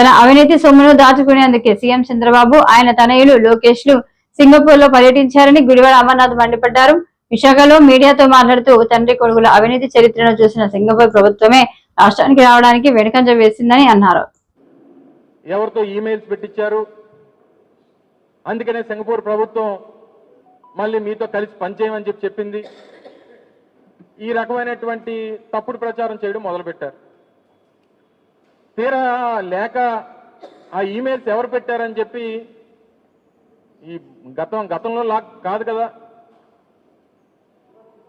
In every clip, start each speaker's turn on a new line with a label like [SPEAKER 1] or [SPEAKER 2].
[SPEAKER 1] తన అవినీతి సొమ్మును దాచుకునేందుకే సీఎం చంద్రబాబు ఆయన తనయులు లోకేష్లు సింగపూర్లో పర్యటించారని గుడివాడ అమర్నాథ్ మండిపడ్డారు. విశాఖలో మీడియాతో మాట్లాడుతూ తండ్రి కొడుకుల అవినీతి చరిత్రను చూసిన సింగపూర్ ప్రభుత్వమే రాష్ట్రానికి రావడానికి వెనుకంజ వేసిందని అన్నారు.
[SPEAKER 2] ఎవరితో ఈమెయిల్స్ పెట్టించారు? అందుకనే సింగపూర్ ప్రభుత్వం మళ్ళీ మీతో కలిసి పనిచేయమని చెప్పి చెప్పింది. ఈ రకమైనటువంటి తప్పుడు ప్రచారం చేయడం మొదలుపెట్టారు. తీరా లేక ఆ ఈమెయిల్స్ ఎవరు పెట్టారని చెప్పి ఈ గతం గతంలో లా కాదు కదా.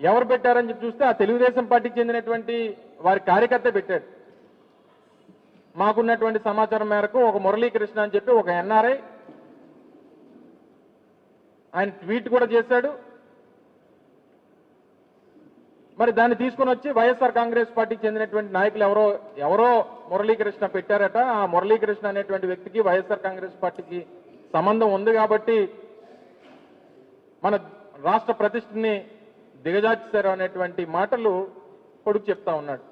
[SPEAKER 2] ఎవరు పెట్టారని చెప్పి చూస్తే ఆ తెలుగుదేశం పార్టీకి చెందినటువంటి వారి కార్యకర్త పెట్టాడు. మాకున్నటువంటి సమాచారం మేరకు ఒక మురళీకృష్ణ అని చెప్పి ఒక ఎన్ఆర్ఐ ఆయన ట్వీట్ కూడా చేశాడు. మరి దాన్ని తీసుకుని వచ్చి వైఎస్ఆర్ కాంగ్రెస్ పార్టీకి చెందినటువంటి నాయకులు ఎవరో ఎవరో మురళీకృష్ణ పెట్టారట. ఆ మురళీకృష్ణ అనేటువంటి వ్యక్తికి వైఎస్ఆర్ కాంగ్రెస్ పార్టీకి సంబంధం ఉంది కాబట్టి మన రాష్ట్ర ప్రతిష్టని దిగజార్చారు అనేటువంటి మాటలు కొడుకు చెప్తా ఉన్నాడు.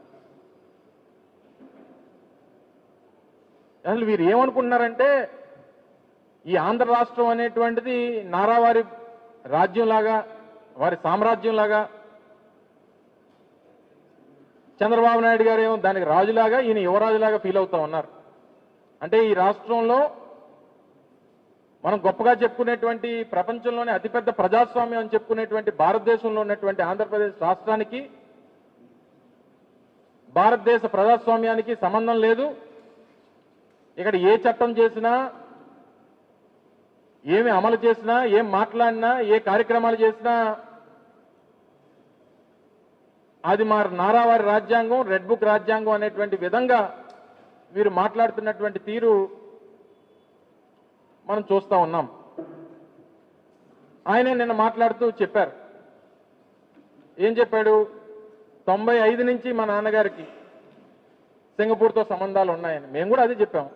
[SPEAKER 2] అసలు వీరు ఏమనుకుంటున్నారంటే ఈ ఆంధ్ర రాష్ట్రం అనేటువంటిది నారావారి రాజ్యంలాగా వారి సామ్రాజ్యంలాగా చంద్రబాబు నాయుడు గారు ఏమో దానికి రాజులాగా ఈయన యువరాజులాగా ఫీల్ అవుతా ఉన్నారు. అంటే ఈ రాష్ట్రంలో మనం గొప్పగా చెప్పుకునేటువంటి ప్రపంచంలోనే అతిపెద్ద ప్రజాస్వామ్యం అని చెప్పుకునేటువంటి భారతదేశంలో ఉన్నటువంటి ఆంధ్రప్రదేశ్ రాష్ట్రానికి భారతదేశ ప్రజాస్వామ్యానికి సంబంధం లేదు. ఇక్కడ ఏ చట్టం చేసినా ఏమి అమలు చేసినా ఏం మాట్లాడినా ఏ కార్యక్రమాలు చేసినా అది మా నారావారి రాజ్యాంగం రెడ్ బుక్ రాజ్యాంగం అనేటువంటి విధంగా వీరు మాట్లాడుతున్నటువంటి తీరు మనం చూస్తా ఉన్నాం. ఆయన నిన్న మాట్లాడుతూ చెప్పారు. ఏం చెప్పాడు? తొంభై ఐదు నుంచి మా నాన్నగారికి సింగపూర్తో సంబంధాలు ఉన్నాయని. మేము కూడా అదే చెప్పాం.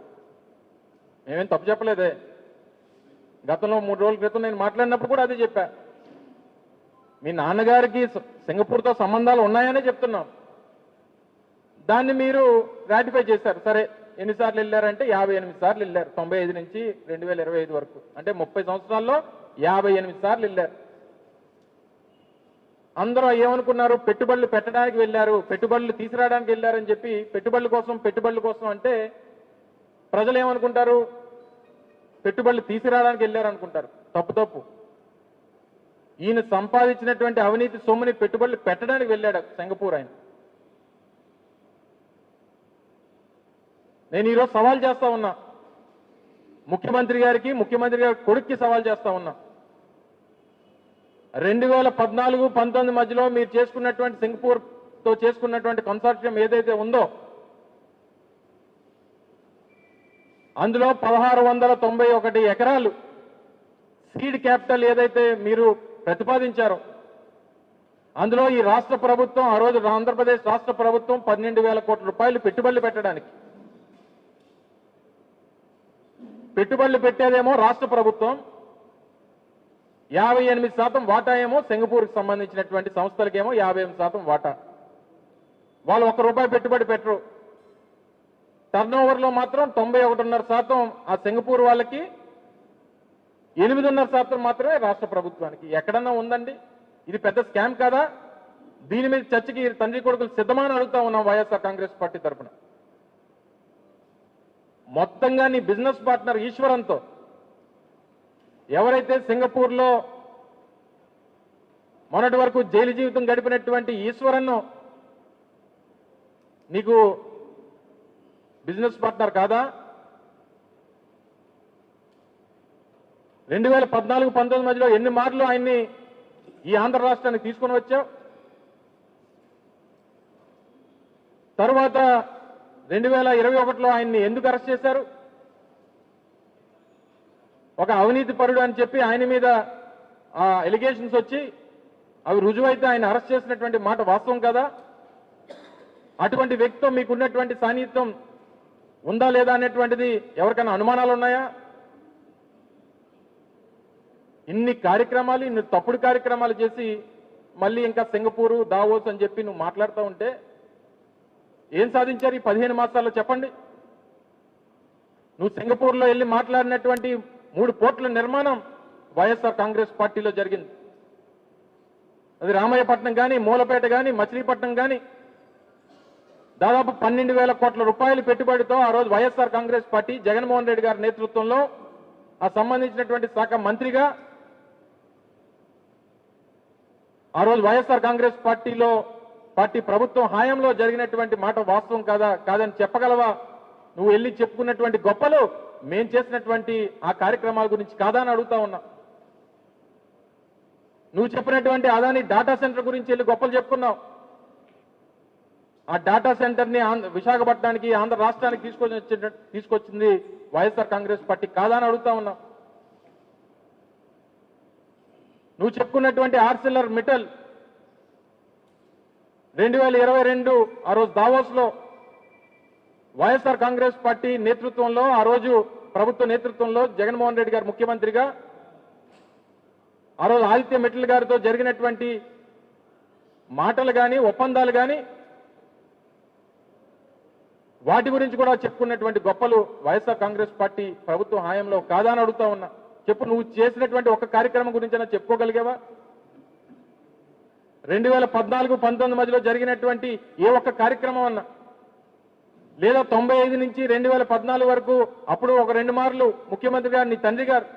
[SPEAKER 2] మేమేం తప్పు చెప్పలేదే. గతంలో మూడు రోజుల క్రితం నేను మాట్లాడినప్పుడు కూడా అదే చెప్పా. మీ నాన్నగారికి సింగపూర్తో సంబంధాలు ఉన్నాయనే చెప్తున్నాం. దాన్ని మీరు రాటిఫై చేశారు. సరే ఎన్నిసార్లు వెళ్ళారంటే యాభై ఎనిమిది సార్లు వెళ్ళారు. తొంభై ఐదు నుంచి రెండు వేల ఇరవై ఐదు వరకు. అంటే ముప్పై సంవత్సరాల్లో యాభై ఎనిమిది సార్లు వెళ్ళారు. అందరూ ఏమనుకున్నారు? పెట్టుబడులు పెట్టడానికి వెళ్ళారు. పెట్టుబడులు తీసుకురావడానికి వెళ్ళారని చెప్పి పెట్టుబడుల కోసం పెట్టుబడుల కోసం అంటే ప్రజలు ఏమనుకుంటారు? పెట్టుబడులు తీసుకురావడానికి వెళ్ళారు అనుకుంటారు తప్పు తప్పు. ఈయన సంపాదించినటువంటి అవినీతి సొమ్ముని పెట్టుబడులు పెట్టడానికి వెళ్ళాడు సింగపూర్ ఆయన. నేను ఈరోజు సవాల్ చేస్తా ఉన్నా. ముఖ్యమంత్రి గారికి ముఖ్యమంత్రి గారి కొడుక్కి సవాల్ చేస్తా ఉన్నా. రెండు వేల పద్నాలుగు పంతొమ్మిది మధ్యలో మీరు చేసుకున్నటువంటి సింగపూర్తో చేసుకున్నటువంటి కన్సార్టియం ఏదైతే ఉందో అందులో పదహారు వందల తొంభై ఒకటి ఎకరాలు సీడ్ క్యాపిటల్ ఏదైతే మీరు ప్రతిపాదించారు. అందులో ఈ రాష్ట్ర ప్రభుత్వం ఆ రోజు ఆంధ్రప్రదేశ్ రాష్ట్ర ప్రభుత్వం పన్నెండు వేల కోట్ల రూపాయలు పెట్టుబడులు పెట్టడానికి. పెట్టుబడులు పెట్టేదేమో రాష్ట్ర ప్రభుత్వం యాభై ఎనిమిది శాతం వాటా ఏమో సింగపూర్కి సంబంధించినటువంటి సంస్థలకేమో యాభై ఎనిమిది శాతం వాటా. వాళ్ళు ఒక్క రూపాయి పెట్టుబడి పెట్టరు. టర్న్ మాత్రం తొంభై ఒకటిన్నర శాతం ఆ సింగపూర్ వాళ్ళకి ఎనిమిదిన్నర శాతం మాత్రమే రాష్ట్ర ప్రభుత్వానికి. ఎక్కడన్నా ఉందండి? ఇది పెద్ద స్కామ్ కాదా? దీని మీద చర్చకి తండ్రి కొడుకులు సిద్ధమని అడుగుతా ఉన్నాం వైఎస్ఆర్ కాంగ్రెస్ పార్టీ తరఫున మొత్తంగా నీ బిజినెస్ పార్ట్నర్ ఈశ్వరంతో ఎవరైతే సింగపూర్లో మొన్నటి వరకు జైలు జీవితం గడిపినటువంటి ఈశ్వరన్ను నీకు బిజినెస్ పార్ట్నర్ కాదా? రెండు వేల పద్నాలుగు పంతొమ్మిది మధ్యలో ఎన్ని మార్లు ఆయన్ని ఈ ఆంధ్ర రాష్ట్రానికి తీసుకొని వచ్చావు? తరువాత రెండు వేల ఇరవై ఒకటిలో ఆయన్ని ఎందుకు అరెస్ట్ చేశారు? ఒక అవినీతి పరుడు అని చెప్పి ఆయన మీద ఆ ఎలిగేషన్స్ వచ్చి అవి రుజువైతే ఆయన అరెస్ట్ చేసినటువంటి మాట వాస్తవం కదా? అటువంటి వ్యక్తితో మీకున్నటువంటి సాన్నిహిత్యం ఉందా లేదా అనేటువంటిది ఎవరికైనా అనుమానాలు ఉన్నాయా ఇన్ని కార్యక్రమాలు ఇన్ని తప్పుడు కార్యక్రమాలు చేసి మళ్ళీ ఇంకా సింగపూరు దావోస్ అని చెప్పి నువ్వు మాట్లాడుతూ ఉంటే ఏం సాధించారు ఈ పదిహేను మాసాల్లో చెప్పండి. నువ్వు సింగపూర్లో వెళ్ళి మాట్లాడినటువంటి మూడు పోర్టుల నిర్మాణం వైఎస్ఆర్ కాంగ్రెస్ పార్టీలో జరిగింది. అది రామయ్యపట్నం కానీ మూలపేట కానీ మచిలీపట్నం కానీ దాదాపు పన్నెండు వేల కోట్ల రూపాయల పెట్టుబడితో ఆ రోజు వైఎస్ఆర్ కాంగ్రెస్ పార్టీ జగన్మోహన్ రెడ్డి గారి నేతృత్వంలో ఆ సంబంధించినటువంటి శాఖ మంత్రిగా ఆ రోజు వైఎస్ఆర్ కాంగ్రెస్ పార్టీలో పార్టీ ప్రభుత్వం హాయంలో జరిగినటువంటి మాట వాస్తవం కాదా కాదని చెప్పగలవా? నువ్వు వెళ్ళి చెప్పుకున్నటువంటి గొప్పలు మేం చేసినటువంటి ఆ కార్యక్రమాల గురించి కాదా అని అడుగుతా ఉన్నా. నువ్వు చెప్పినటువంటి అదాని డాటా సెంటర్ గురించి వెళ్ళి గొప్పలు చెప్పుకున్నావు. ఆ డాటా సెంటర్ని విశాఖపట్నానికి ఆంధ్ర రాష్ట్రానికి తీసుకొచ్చి తీసుకొచ్చింది వైఎస్ఆర్ కాంగ్రెస్ పార్టీ కాదా అని అడుగుతా ఉన్నా. నువ్వు చెప్పుకున్నటువంటి ఆర్సిల్లర్ మిటల్ రెండు వేల ఇరవై రెండు ఆ రోజు దావోస్లో వైఎస్ఆర్ కాంగ్రెస్ పార్టీ నేతృత్వంలో ఆ రోజు ప్రభుత్వ నేతృత్వంలో జగన్మోహన్ రెడ్డి గారు ముఖ్యమంత్రిగా ఆ రోజు ఆదిత్య మిట్టల్ గారితో జరిగినటువంటి మాటలు కానీ ఒప్పందాలు కానీ వాటి గురించి కూడా చెప్పుకున్నటువంటి గొప్పలు వైఎస్ఆర్ కాంగ్రెస్ పార్టీ ప్రభుత్వ హాయంలో కాదా అని అడుగుతా ఉన్నా. చెప్పు నువ్వు చేసినటువంటి ఒక కార్యక్రమం గురించైనా చెప్పుకోగలిగావా? రెండు వేల పద్నాలుగు పంతొమ్మిది మధ్యలో జరిగినటువంటి ఏ ఒక్క కార్యక్రమం అన్నా లేదా తొంభై ఐదు నుంచి రెండు వేల పద్నాలుగు వరకు అప్పుడు ఒక రెండు మార్లు ముఖ్యమంత్రి గారు నీ తండ్రి గారు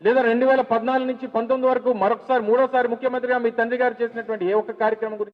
[SPEAKER 2] లేదా రెండు వేల పద్నాలుగు నుంచి పంతొమ్మిది వరకు మరొకసారి మూడోసారి ముఖ్యమంత్రిగా మీ తండ్రి గారు చేసినటువంటి ఏ ఒక్క కార్యక్రమం గురించి